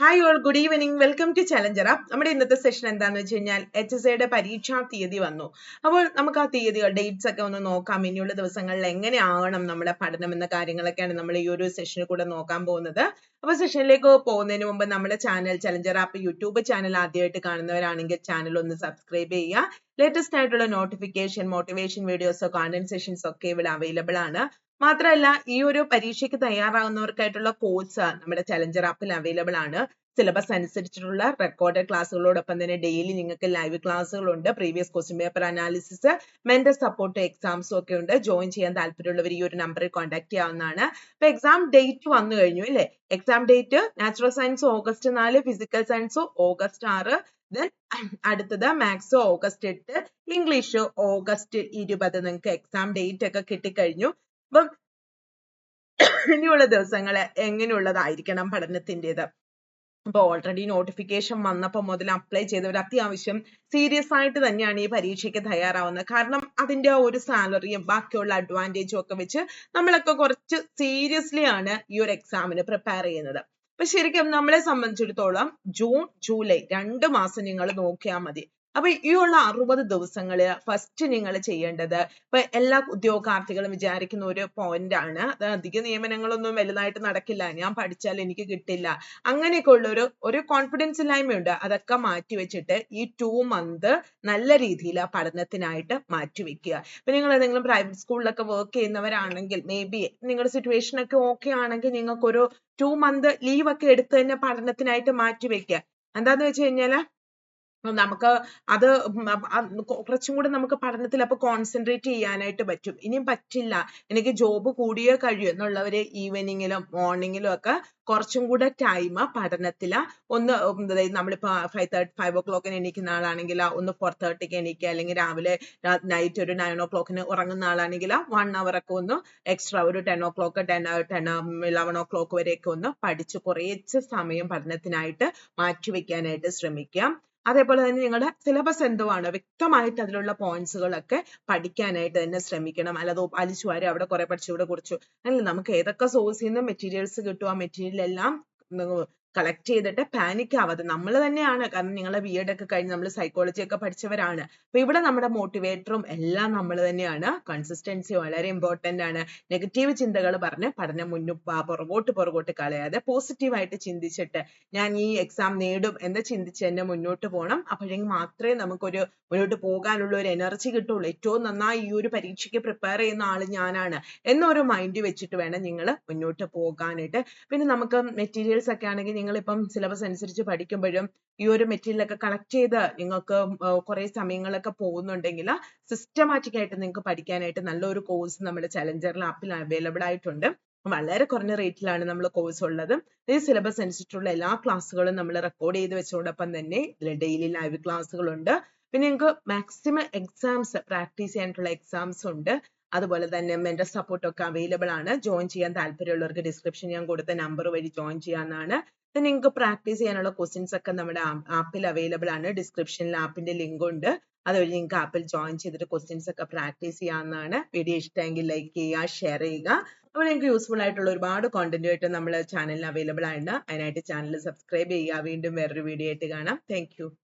Hi all good evening welcome to challenger app നമ്മുടെ ഇന്നത്തെ session എന്താണെന്ന് വെച്ച് കഴിഞ്ഞാൽ എച്ച് എസ് ഐയുടെ പരീക്ഷാ തീയതി വന്നു. അപ്പോൾ നമുക്ക് ആ തീയതികൾ ഡേറ്റ്സ് ഒക്കെ ഒന്ന് നോക്കാം. ഇനിയുള്ള ദിവസങ്ങളിൽ എങ്ങനെയാവണം നമ്മുടെ പഠനം എന്ന കാര്യങ്ങളൊക്കെയാണ് നമ്മൾ ഈ ഒരു സെഷനിൽ കൂടെ നോക്കാൻ പോകുന്നത്. അപ്പോൾ സെഷനിലേക്ക് പോകുന്നതിന് മുമ്പ് നമ്മുടെ channel challenger app YouTube channel ആദ്യമായിട്ട് കാണുന്നവരാണെങ്കിൽ ചാനൽ ഒന്ന് സബ്സ്ക്രൈബ് ചെയ്യുക. ലേറ്റസ്റ്റ് ആയിട്ടുള്ള നോട്ടിഫിക്കേഷൻ മോട്ടിവേഷൻ വീഡിയോസോ കോണ്ടന്റ് സെഷൻസ് ഒക്കെ ഇവിടെ അവൈലബിൾ ആണ്. മാത്രമല്ല ഈ ഒരു പരീക്ഷയ്ക്ക് തയ്യാറാകുന്നവർക്കായിട്ടുള്ള കോഴ്സ് നമ്മുടെ ചലഞ്ചർ ആപ്പിൽ അവൈലബിൾ ആണ്. സിലബസ് അനുസരിച്ചിട്ടുള്ള റെക്കോർഡ് ക്ലാസ്സുകളോടൊപ്പം തന്നെ ഡെയിലി നിങ്ങൾക്ക് live ക്ലാസ്സുകളുണ്ട് previous question paper analysis mental support എക്സാംസും ഒക്കെ ഉണ്ട്. ജോയിൻ ചെയ്യാൻ താല്പര്യമുള്ളവർ ഈ ഒരു നമ്പറിൽ കോൺടാക്ട് ചെയ്യാവുന്നതാണ്. അപ്പൊ എക്സാം ഡേറ്റ് വന്നു കഴിഞ്ഞു അല്ലേ? Exam date natural science August നാല് ഫിസിക്കൽ സയൻസ് ഓഗസ്റ്റ് ആറ്. ദെൻ അടുത്തത് മാത്സ് ഓഗസ്റ്റ് എട്ട് ഇംഗ്ലീഷ് ഓഗസ്റ്റ് ഇരുപത് നിങ്ങൾക്ക് എക്സാം ഡേറ്റ് ഒക്കെ കിട്ടിക്കഴിഞ്ഞു. അപ്പം ഇനിയുള്ള ദിവസങ്ങൾ എങ്ങനെയുള്ളതായിരിക്കണം പഠനത്തിന്റെത്? അപ്പോൾ ഓൾറെഡി നോട്ടിഫിക്കേഷൻ വന്നപ്പോൾ മുതൽ അപ്ലൈ ചെയ്തവർ അത്യാവശ്യം സീരിയസ് ആയിട്ട് തന്നെയാണ് ഈ പരീക്ഷയ്ക്ക് തയ്യാറാവുന്നത്. കാരണം അതിന്റെ ഒരു സാലറിയും ബാക്കിയുള്ള അഡ്വാന്റേജും ഒക്കെ വെച്ച് നമ്മളൊക്കെ കുറച്ച് സീരിയസ്ലി ആണ് ഈ ഒരു എക്സാമിന് പ്രിപ്പയർ ചെയ്യുന്നത്. ശരിക്കും നമ്മളെ സംബന്ധിച്ചിടത്തോളം ജൂൺ ജൂലൈ രണ്ട് മാസം നിങ്ങൾ നോക്കിയാൽ മതി. അപ്പൊ ഈ ഉള്ള അറുപത് ദിവസങ്ങൾ ഫസ്റ്റ് നിങ്ങൾ ചെയ്യേണ്ടത് ഇപ്പൊ എല്ലാ ഉദ്യോഗാർത്ഥികളും വിചാരിക്കുന്ന ഒരു പോയിന്റ് ആണ്. അധിക നിയമനങ്ങളൊന്നും വലുതായിട്ട് നടക്കില്ല. ഞാൻ പഠിച്ചാൽ എനിക്ക് കിട്ടില്ല. അങ്ങനെയൊക്കെ ഉള്ള ഒരു ഒരു കോൺഫിഡൻസ് ഇല്ലായ്മയുണ്ട്. അതൊക്കെ മാറ്റി വെച്ചിട്ട് ഈ ടു മന്ത് നല്ല രീതിയിൽ ആ പഠനത്തിനായിട്ട് മാറ്റി വെക്കുക. ഇപ്പൊ നിങ്ങൾ ഏതെങ്കിലും പ്രൈവറ്റ് സ്കൂളിലൊക്കെ വർക്ക് ചെയ്യുന്നവരാണെങ്കിൽ മേ ബി നിങ്ങളുടെ സിറ്റുവേഷൻ ഒക്കെ ഓക്കെ ആണെങ്കിൽ നിങ്ങൾക്ക് ഒരു മന്ത് ലീവ് ഒക്കെ എടുത്ത് തന്നെ പഠനത്തിനായിട്ട് മാറ്റി വെക്കുക. എന്താന്ന് വെച്ച് കഴിഞ്ഞാൽ നമുക്ക് അത് കുറച്ചും കൂടെ നമുക്ക് പഠനത്തിൽ അപ്പൊ കോൺസെൻട്രേറ്റ് ചെയ്യാനായിട്ട് പറ്റും. ഇനിയും പറ്റില്ല. എനിക്ക് ജോബ് കൂടിയേ കഴിയൂ എന്നുള്ളവര് ഈവനിങ്ങിലും മോർണിംഗിലും ഒക്കെ കുറച്ചും കൂടെ ടൈം പഠനത്തിൽ ഒന്ന് നമ്മളിപ്പോ ഫൈവ് തേർട്ടി ഫൈവ് ഓ ക്ലോക്കിന് എണീക്കുന്ന ആളാണെങ്കിൽ ഒന്ന് ഫോർ തേർട്ടിക്ക് എണീക്കുക അല്ലെങ്കിൽ രാവിലെ നൈറ്റ് ഒരു നയൻ ഓ ക്ലോക്കിന് ഉറങ്ങുന്ന ആളാണെങ്കിൽ വൺ അവർ ഒക്കെ ഒന്ന് എക്സ്ട്രാ ഒരു ten o'clock ten ten eleven o'clock വരെയൊക്കെ ഒന്ന് പഠിച്ച് കുറേച്ച് സമയം പഠനത്തിനായിട്ട് മാറ്റി വെക്കാനായിട്ട് ശ്രമിക്കാം. അതേപോലെ തന്നെ നിങ്ങളുടെ സിലബസ് എന്തുവാണ്? വ്യക്തമായിട്ട് അതിലുള്ള പോയിന്റ്സുകളൊക്കെ പഠിക്കാനായിട്ട് തന്നെ ശ്രമിക്കണം. അല്ലാതെ അലിച്ചു വാരി അവിടെ കുറെ പഠിച്ചു ഇവിടെ കുറിച്ചു. അല്ല നമുക്ക് ഏതൊക്കെ സോഴ്സിൽ നിന്ന് മെറ്റീരിയൽസ് കിട്ടും? ആ മെറ്റീരിയൽ എല്ലാം കളക്ട് ചെയ്തിട്ട് പാനിക് ആവാതെ. നമ്മൾ തന്നെയാണ്. കാരണം നിങ്ങളെ ബി എഡ് ഒക്കെ കഴിഞ്ഞ് നമ്മൾ സൈക്കോളജി ഒക്കെ പഠിച്ചവരാണ്. അപ്പൊ ഇവിടെ നമ്മുടെ മോട്ടിവേറ്ററും എല്ലാം നമ്മൾ തന്നെയാണ്. കൺസിസ്റ്റൻസി വളരെ ഇമ്പോർട്ടന്റ് ആണ്. നെഗറ്റീവ് ചിന്തകൾ പറഞ്ഞ് പഠനം മുന്നു പുറകോട്ട് പുറകോട്ട് കളയാതെ പോസിറ്റീവായിട്ട് ചിന്തിച്ചിട്ട് ഞാൻ ഈ എക്സാം നേടും എന്ന് ചിന്തിച്ച് തന്നെ മുന്നോട്ട് പോകണം. അപ്പോഴെങ്കിൽ മാത്രമേ നമുക്കൊരു മുന്നോട്ട് പോകാനുള്ള ഒരു എനർജി കിട്ടുള്ളൂ. ഏറ്റവും നന്നായി ഈ ഒരു പരീക്ഷയ്ക്ക് പ്രിപ്പയർ ചെയ്യുന്ന ആൾ ഞാനാണ് എന്നൊരു മൈൻഡ് വെച്ചിട്ട് വേണം നിങ്ങൾ മുന്നോട്ട് പോകാനായിട്ട്. പിന്നെ നമുക്ക് മെറ്റീരിയൽസ് ഒക്കെ ആണെങ്കിൽ നിങ്ങളിപ്പം സിലബസ് അനുസരിച്ച് പഠിക്കുമ്പോഴും ഈ ഒരു മെറ്റീരിയൽ ഒക്കെ കളക്ട് ചെയ്ത് നിങ്ങൾക്ക് കുറെ സമയങ്ങളൊക്കെ പോകുന്നുണ്ടെങ്കിൽ സിസ്റ്റമാറ്റിക് ആയിട്ട് നിങ്ങൾക്ക് പഠിക്കാനായിട്ട് നല്ലൊരു കോഴ്സ് നമ്മുടെ ചലഞ്ചർ ആപ്പിൽ അവൈലബിൾ ആയിട്ടുണ്ട്. വളരെ കുറഞ്ഞ റേറ്റിലാണ് നമ്മൾ കോഴ്സ് ഉള്ളത്. ഈ സിലബസ് അനുസരിച്ചുള്ള എല്ലാ ക്ലാസ്സുകളും നമ്മൾ റെക്കോർഡ് ചെയ്ത് വെച്ചതോടൊപ്പം തന്നെ ഡെയിലി ലൈവ് ക്ലാസ്സുകളുണ്ട് പിന്നെ നിങ്ങൾക്ക് മാക്സിമം എക്സാംസ് പ്രാക്ടീസ് ചെയ്യാനായിട്ടുള്ള എക്സാംസ് ഉണ്ട്. അതുപോലെ തന്നെ മെന്റർ സപ്പോർട്ടൊക്കെ അവൈലബിൾ ആണ്. ജോയിൻ ചെയ്യാൻ താല്പര്യമുള്ളവർക്ക് ഡിസ്ക്രിപ്ഷൻ ഞാൻ കൊടുത്ത നമ്പർ വഴി ജോയിൻ ചെയ്യാവുന്നതാണ്. നിങ്ങൾക്ക് പ്രാക്ടീസ് ചെയ്യാനുള്ള ക്വസ്റ്റ്യൻസ് ഒക്കെ നമ്മുടെ ആപ്പിൽ അവൈലബിൾ ആണ്. ഡിസ്ക്രിപ്ഷനിൽ ആപ്പിന്റെ ലിങ്ക് ഉണ്ട്. അതുവഴി നിങ്ങൾക്ക് ആപ്പിൽ ജോയിൻ ചെയ്തിട്ട് ക്വസ്റ്റ്യൻസ് ഒക്കെ പ്രാക്ടീസ് ചെയ്യാവുന്നതാണ്. വീഡിയോ ഇഷ്ടമെങ്കിൽ ലൈക്ക് ചെയ്യുക ഷെയർ ചെയ്യുക. അപ്പോൾ നിങ്ങൾക്ക് യൂസ്ഫുൾ ആയിട്ടുള്ള ഒരുപാട് കോണ്ടന്റ് ആയിട്ട് നമ്മുടെ ചാനലിൽ അവൈലബിൾ ആയിട്ടുണ്ട്. അതിനായിട്ട് ചാനൽ സബ്സ്ക്രൈബ് ചെയ്യുക. വീണ്ടും വേറൊരു വീഡിയോ ആയിട്ട് കാണാം. താങ്ക്